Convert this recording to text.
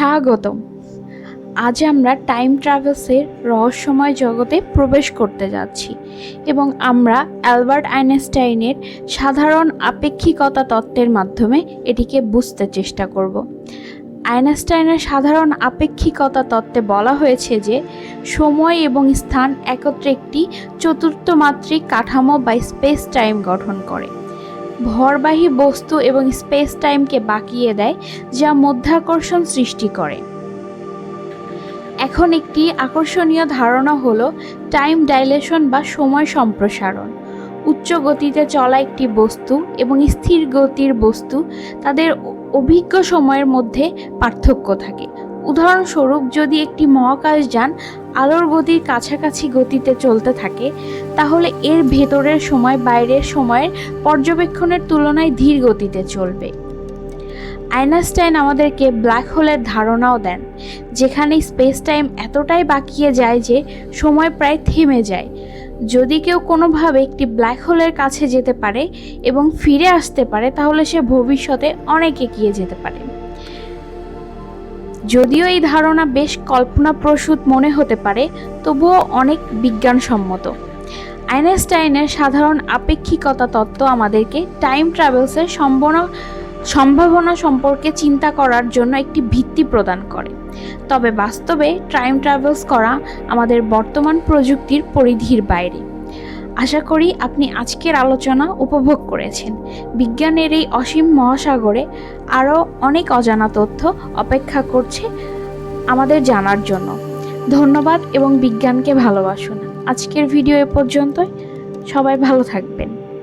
স্বাগতম। আজ আমরা টাইম ট্রাভেলসের রহস্যময় জগতে প্রবেশ করতে যাচ্ছি এবং আমরা অ্যালবার্ট আইনস্টাইনের সাধারণ আপেক্ষিকতা তত্ত্বের মাধ্যমে এটিকে বুঝতে চেষ্টা করব। আইনস্টাইনের সাধারণ আপেক্ষিকতা তত্ত্বে বলা হয়েছে যে, সময় এবং স্থান একত্রে একটি চতুর্থ মাত্রিক কাঠামো বা স্পেস টাইম গঠন করে। ভরবাহী বস্তু এবং স্পেস টাইমকে বাঁকিয়ে দেয়, যা মধ্যাকর্ষণ সৃষ্টি করে। এখন একটি আকর্ষণীয় ধারণা হলো টাইম ডাইলেশন বা সময় সম্প্রসারণ। উচ্চ গতিতে চলা একটি বস্তু এবং স্থির গতির বস্তু তাদের অভিজ্ঞ সময়ের মধ্যে পার্থক্য থাকে। উদাহরণস্বরূপ, যদি একটি মহাকাশযান আলোর গতির কাছাকাছি গতিতে চলতে থাকে, তাহলে এর ভেতরের সময় বাইরের সময়ের পর্যবেক্ষণের তুলনায় ধীর গতিতে চলবে। আইনস্টাইন আমাদেরকে ব্ল্যাক হোলের ধারণাও দেন, যেখানে স্পেস টাইম এতটাই বাকিয়ে যায় যে সময় প্রায় থেমে যায়। যদি কেউ কোনোভাবে একটি ব্ল্যাক হোলের কাছে যেতে পারে এবং ফিরে আসতে পারে, তাহলে সে ভবিষ্যতে অনেক এগিয়ে যেতে পারে। যদিও এই ধারণা বেশ কল্পনাপ্রসূত মনে হতে পারে, তবুও অনেক বিজ্ঞানসম্মত। আইনস্টাইনের সাধারণ আপেক্ষিকতা তত্ত্ব আমাদেরকে টাইম ট্রাভেলসের সম্ভাবনা সম্ভাবনা সম্পর্কে চিন্তা করার জন্য একটি ভিত্তি প্রদান করে। তবে বাস্তবে টাইম ট্রাভেলস করা আমাদের বর্তমান প্রযুক্তির পরিধির বাইরে। আশা করি আপনি আজকের আলোচনা উপভোগ করেছেন। বিজ্ঞানের এই অসীম মহাসাগরে আরও অনেক অজানা তথ্য অপেক্ষা করছে আমাদের জানার জন্য। ধন্যবাদ এবং বিজ্ঞানকে ভালোবাসুন। আজকের ভিডিও এ পর্যন্তই। সবাই ভালো থাকবেন।